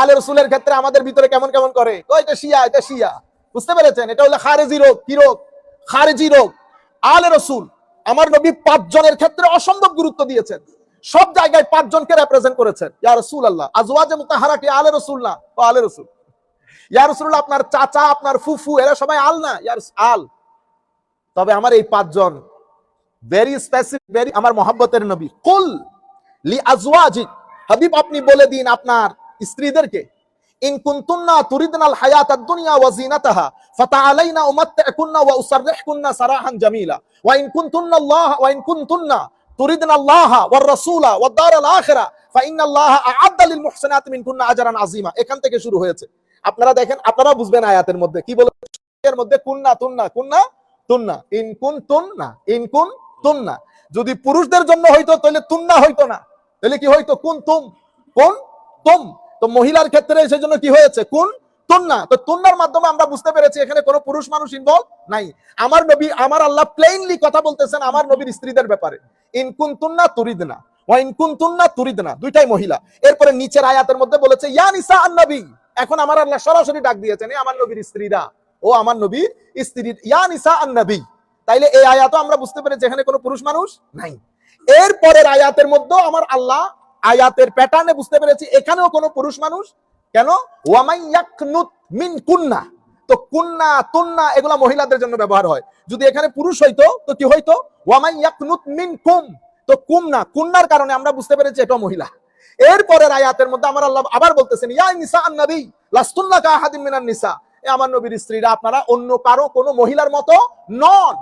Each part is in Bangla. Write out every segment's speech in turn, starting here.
আলে রসুলের ক্ষেত্রে আমাদের ভিতরে কেমন কেমন করে? ও এটা শিয়া এটা শিয়া। বুঝতে পেরেছেন? এটা হলো খারেজি রোগ। কি রোগ? খারেজি রোগ। আলে রসুল আমার নবী পাঁচ জনের ক্ষেত্রে অসম্ভব গুরুত্ব দিয়েছেন। সব জায়গায় পাঁচ জনকে রেপ্রেজেন্ট করেছেন। ইয়া রসুল আল্লাহ আজওয়াজে মুতাহারা কি আলে রসুল না? ও আলে রসুল। ইয়া রসুল্লাহ আপনার চাচা, আপনার ফুফু, এরা সবাই আল না? ইয়ার আল। তবে আমার এই পাঁচজন ভেরি স্পেসিফিক ভেরি আমার মহাব্বতের নবী। কুল লি আজওয়াজিক। হাবিব, আপনি বলে দিন আপনার স্ত্রীদেরকে তুরিদনাল হায়াতাদ দুনিয়া ওয়া ফাতাআলাইনা ওয়া উসাররিহকুন্না সারাহান জামিলা। ওয়া আল্লাহ, ওয়া তুরিদনা আল্লাহ ওয়ার রাসূলা ওয়াদ দারাল আখিরা ফাইন্নাল্লাহা আ'আদ্দা লিল মিনকুন্না আজরান আযীমা। এখান থেকে শুরু হয়েছে। আপনারা দেখেন, আপনারা বুঝবেন আয়াতের মধ্যে। কি বলে? এর মধ্যে যদি পুরুষদের জন্য হইতো, তাহলে তুন্না হইতো না। তাহলে কি হইতো? কুন তুম কোন তুম তো মহিলার ক্ষেত্রে সেই জন্য কি হয়েছে? কোন? তুন্না। তো তুন্নার মাধ্যমে আমরা বুঝতে পেরেছি এখানে কোনো পুরুষ মানুষ ইনভলভ নাই। আমার নবী, আমার আল্লাহ প্লেইনলি কথা বলতেছেন আমার নবীর স্ত্রীদের ব্যাপারে। ইনকুন তুন্না তুন্না তুরিদনা। দুইটাই মহিলা। এরপরে নিচের আয়াতের মধ্যে বলেছে, ইয়া নিসা নবী। এখন আমার আল্লাহ সরাসরি ডাক দিয়েছেন আমার নবীর স্ত্রীরা। ও আমার নবীর স্ত্রী, ইয়া নিসা আন নবী। তাইলে এই আয়াতও আমরা বুঝতে পেরেছি এখানে কোনো পুরুষ মানুষ নাই। এরপরের আয়াতের মধ্যেও আমার আল্লাহ আয়াতের প্যাটার্নে বুঝতে পেরেছি, এখানেও কোনো পুরুষ মানুষ, কেন? মিন কুন্না। তো কুন্না, তুন্না, এগুলা মহিলাদের জন্য ব্যবহার হয়। যদি এখানে পুরুষ হইতো, তো কি হইতো? ওয়ামাইয়াকনুত মিন কুম। তো কুম না, কুন্নার কারণে আমরা বুঝতে পেরেছি এটা মহিলা। এরপরের আয়াতের মধ্যে আমার আল্লাহ আবার বলতেছেন, ইয়া নিসা আন নবী লাস্তুন্না কা আহাদিন মিনান নিসা। আমার নবীর স্ত্রীরা আপনারা অন্য কারও কোনো মহিলার মতো নন।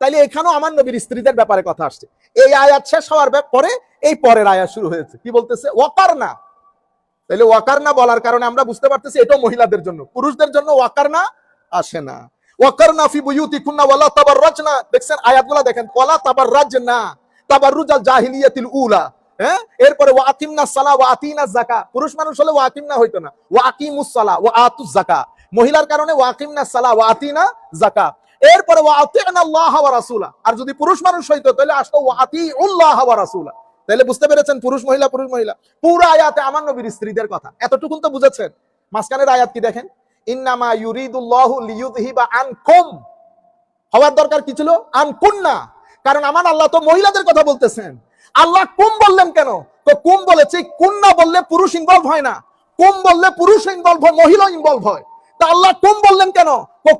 তাইলে এখানেও আমার নবীর স্ত্রীদের ব্যাপারে কথা আসছে। এই আয়াত শেষ হওয়ার পরে এই পরের আয়াত শুরু হয়েছে। কি বলতেছে? ওয়াকার না তাইলে ওয়াকার না বলার কারণে আমরা বুঝতে পারতেছি এটাও মহিলাদের জন্য। পুরুষদের জন্য ওয়াকার না আসে না। ওয়াকার না ফি বুয়ুতি কুন্না ওয়ালা তাবাররাজ না দেখছেন আয়াতগুলো দেখেন, ওয়ালা তাবাররাজ না তাবাররুজাল জাহিলিয়াতিল উলা। হ্যাঁ? এরপরে সালা, ওয়া আতিনা যাকা। পুরুষ মানুষ হলে ওয়া আকিমনা হইতো না। ওয়া আকিমুস সালা, ওয়া আতুজ মহিলার কারণে ওয়া আকিমনা সালা, ওয়া আতিনা যাকা। এরপরে ওয়া আর যদি পুরুষ মানুষ হইতো তাহলে আসতো ওয়া আতিউল্লাহ ওয়া রাসূলা। তাহলে বুঝতে পেরেছেন, পুরুষ মহিলা পুরুষ মহিলা। পুরো আয়াতে আমার নবীর স্ত্রীদের কথা। এতটুকুন তো বুঝেছেন। মাঝখানের আয়াত কি দেখেন? ইন্নামা হওয়ার দরকার কি ছিল? আনকুন্না। কারণ আমার আল্লাহ তো মহিলাদের কথা বলতেছেন। আল্লাহ কুম বললেন কেন? তো কুম বলেছে, কুন্না বললে পুরুষ ইনভলভ হয় না। কুম বললে পুরুষ ইনভলভ হয়, মহিলা ইনভলভ হয়। তা আল্লাহ কুম বললেন কেন?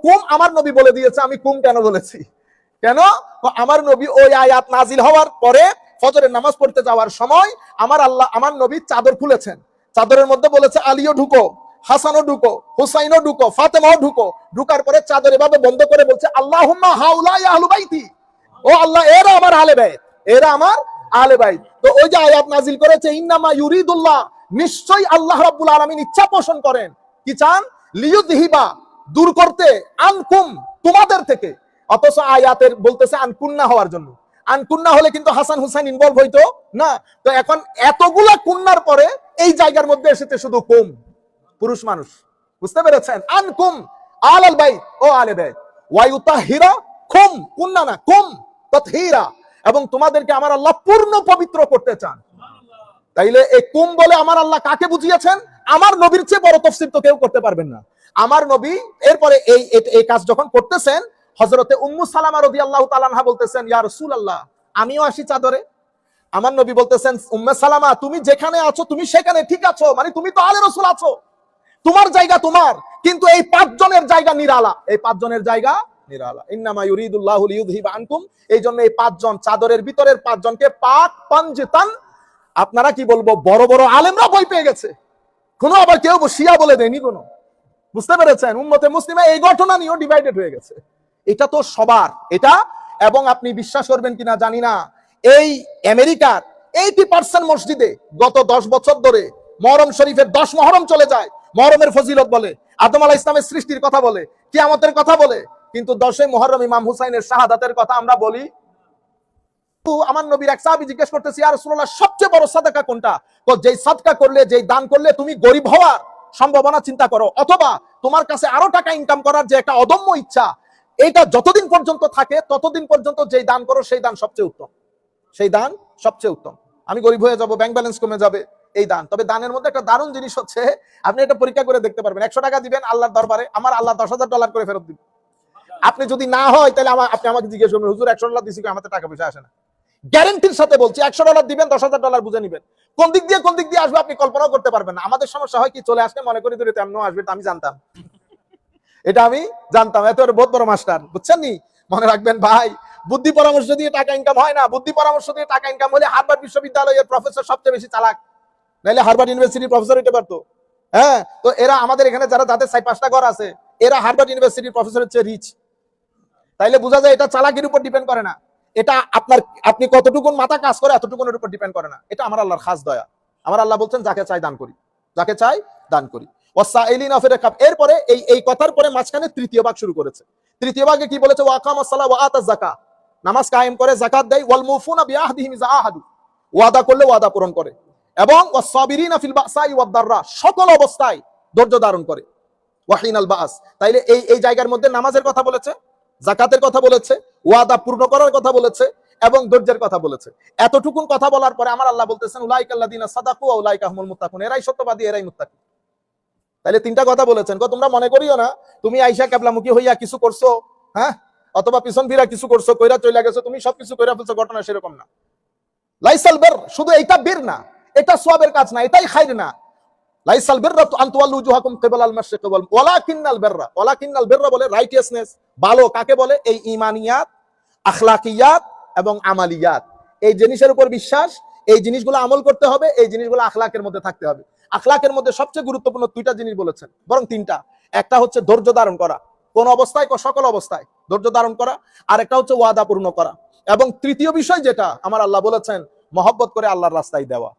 কুম আমার নবী বলে দিয়েছে, আমি কুম কেন বলেছি? কেন? আমার নবী ওই আয়াত নাজিল হওয়ার পরে ফজরের নামাজ পড়তে যাওয়ার সময় আমার আল্লাহ, আমার নবী চাদর খুলেছেন। চাদরের মধ্যে বলেছে, আলিও ঢুকো, হাসানও ঢুকো, হুসাইনও ঢুকো, ফাতেমাও ঢুকো। ঢুকার পরে চাদর এভাবে বন্ধ করে বলছে আল্লাহ হাউলা আহলু বাইতি। ও আল্লাহ, এরা আমার আলে বাইত, এরা আমার আলে বাইত। তো ওই যে আয়াত নাজিল করেছে, ইন্নামা ইউরিদুল্লাহ। নিশ্চয়ই আল্লাহ রাব্বুল আলামিন ইচ্ছা পোষণ করেন। কি চান? লিয়ুদহিবা দূর করতে আনকুম তোমাদের থেকে। অথচ আয়াতের বলতেছে আনকুন্না হওয়ার জন্য। আনকুন্না হলে কিন্তু হাসান হুসাইন ইনভলভ হইতো, না? তো এখন এতগুলা কুন্নার পরে এই জায়গার মধ্যে এসেছে শুধু কুম, পুরুষ মানুষ। বুঝতে পেরেছেন? আনকুম আল আল বাই ও আলে বাই ওয়ায়ুতাহিরা খুম কুন্না না, কুম তৎহিরা এবং তোমাদেরকে আমার আল্লাহ পূর্ণ পবিত্র করতে চান। তাইলে এই কুম বলে আমার আল্লাহ কাকে বুঝিয়েছেন? আমার নবীর চেয়ে বড় তফসিল তো কেউ করতে পারবেন না। আমার নবী এরপরে এই, এই- কাজ যখন করতেছেন হজরতে উম্মু সালামা রদি আল্লাহ তালানহা বলতেছেন, ইয়া রসুল আল্লাহ আমিও আসি চাদরে। আমার নবী বলতেছেন, উম্মে সালামা, তুমি যেখানে আছো, তুমি সেখানে ঠিক আছো মানে তুমি তো আলে রসুল আছো। তোমার জায়গা তোমার, কিন্তু এই পাঁচজনের জায়গা নিরালা। এই পাঁচজনের জায়গা নিরালা। ইন্নামা ইউরিদুল্লাহু লিইউযহিবা আনকুম। এই জন্য এই পাঁচজন, চাদরের ভিতরের পাঁচজনকে পাক পাঞ্জিতান, আপনারা কি বলব, বড় বড় আলেমরা বই পেয়ে গেছে। কোনো আবার কেউ শিয়া বলে দেয়নি কোনো। বুঝতে পেরেছেন? উম্মতে মুসলিমে এই ঘটনা নিয়েও ডিভাইডেড হয়ে গেছে। এটা তো সবার। এটা এবং আপনি বিশ্বাস করবেন কিনা জানি না। এই আমেরিকার এইটি পার্সেন্ট মসজিদে গত দশ বছর ধরে মহরম শরীফের দশ মহরম চলে যায়। মহরমের ফজিলত বলে, আদম আলাহ ইসলামের সৃষ্টির কথা বলে, কিয়ামতের কথা বলে। কিন্তু দশই মহরম ইমাম হুসাইনের শাহাদাতের কথা আমরা বলি আমার নবীর এক সাহাবী জিজ্ঞেস করতেছি আর রাসূলুল্লাহ, সবচেয়ে বড় সাদাকা কোনটা? তো যেই সাদকা করলে, যেই দান করলে, তুমি গরিব হওয়ার সম্ভাবনা চিন্তা করো। অথবা তোমার কাছে আরও টাকা ইনকাম করার যে একটা অদম্য ইচ্ছা, এটা যতদিন পর্যন্ত থাকে, ততদিন পর্যন্ত যেই দান করো, সেই দান সবচেয়ে উত্তম। সেই দান সবচেয়ে উত্তম। আমি গরিব হয়ে যাব ব্যাংক ব্যালেন্স কমে যাবে, এই দান। তবে দানের মধ্যে একটা দারুণ জিনিস হচ্ছে, আপনি এটা পরীক্ষা করে দেখতে পারবেন। একশো টাকা দিবেন আল্লাহর দরবারে, আমার আল্লাহ দশ হাজার ডলার করে ফেরত দিবেন আপনি যদি না হয়, তাহলে আমার আপনি আমাকে জিজ্ঞেস করবেন, হুজুর, একশো ডলার দিছি আমাদের টাকা পয়সা আসে না। গ্যারেন্টির সাথে বলছি, একশো ডলার দিবেন, দশ হাজার ডলার বুঝে নিবেন। কোন দিক দিয়ে, কোন দিক দিয়ে আসবে আপনি কল্পনাও করতে পারবেন না। আমাদের সমস্যা হয় কি, চলে আসলে মনে করি ধরে তেমনও আসবে আমি জানতাম। এটা আমি জানতাম। এত বহুত বড় মাস্টার, বুঝছেন নি? মনে রাখবেন ভাই, বুদ্ধি পরামর্শ দিয়ে টাকা ইনকাম হয় না। বুদ্ধি পরামর্শ দিয়ে টাকা ইনকাম হলে হার্ভার্ড বিশ্ববিদ্যালয়ের প্রফেসর সবচেয়ে বেশি চালাক। নাইলে হার্ভার্ড ইউনিভার্সিটির প্রফেসর হইতে পারতো। হ্যাঁ তো এরা আমাদের এখানে যারা, যাদের সাই পাঁচটা ঘর আছে, এরা হার্ভার্ড ইউনিভার্সিটির প্রফেসর হচ্ছে রিচ তাইলে বোঝা যায় এটা চালাকির উপর ডিপেন্ড করে না। এটা আপনার, আপনি কতটুকুন মাথা কাজ করে এতটুকুনের উপর ডিপেন্ড করে না। এটা আমার আল্লাহর খাস দয়া। আমার আল্লাহ বলছেন, যাকে চাই দান করি। যাকে চাই দান করি। এরপরে এই এই কথার পরে মাঝখানে তৃতীয় ভাগ শুরু করেছে। তৃতীয় ভাগে কি বলেছে? নামাজ কায়েম করে দেয়। ওয়াল ওয়াদা করলে ওয়াদা পূরণ করে। এবং সকল অবস্থায় ধৈর্য ধারণ করে। ওয়াহিনাল বাস। তাইলে এই এই জায়গার মধ্যে নামাজের কথা বলেছে জাকাতের কথা বলেছে ওয়াদা পূর্ণ করার কথা বলেছে এবং ধৈর্যের কথা বলেছে। এতটুকুন কথা বলার পরে আমার আল্লাহ বলতেছেন উলাইকাল্লাদিনা সাদাকু ওয়া উলাইকা হুমুল মুত্তাকুন। এরাই সত্যবাদী, এরাই মুত্তাকি। তাইলে তিনটা কথা বলেছেন। কো তোমরা মনে করিও না, তুমি আইসা কেবলামুখী হইয়া কিছু করছ হ্যাঁ? অথবা পিছন ফিরা কিছু করছ, কইরা চলে গেছো, তুমি সবকিছু কইরা ফেলছো, ঘটনা সেরকম না। লাইসাল বের শুধু এইটা বের না, এটা সোয়াবের কাজ না, এটাই খাইর না। লাইসাল বেররা উজুহাকুম কিবাল বেররা। বেররা বলে রাইটিয়াসনেস ভালো কাকে বলে? এই ঈমানিয়াত, আখলাকিয়াত এবং আমালিয়াত। এই জিনিসের উপর বিশ্বাস, এই জিনিসগুলো আমল করতে হবে, এই জিনিসগুলো আখলাকের মধ্যে থাকতে হবে। আখলাকের মধ্যে সবচেয়ে গুরুত্বপূর্ণ দুইটা জিনিস বলেছেন, বরং তিনটা। একটা হচ্ছে ধৈর্য ধারণ করা। কোন অবস্থায় সকল অবস্থায় ধৈর্য ধারণ করা। আর একটা হচ্ছে ওয়াদা পূর্ণ করা। এবং তৃতীয় বিষয় যেটা আমার আল্লাহ বলেছেন, মহব্বত করে আল্লাহর রাস্তায় দেওয়া।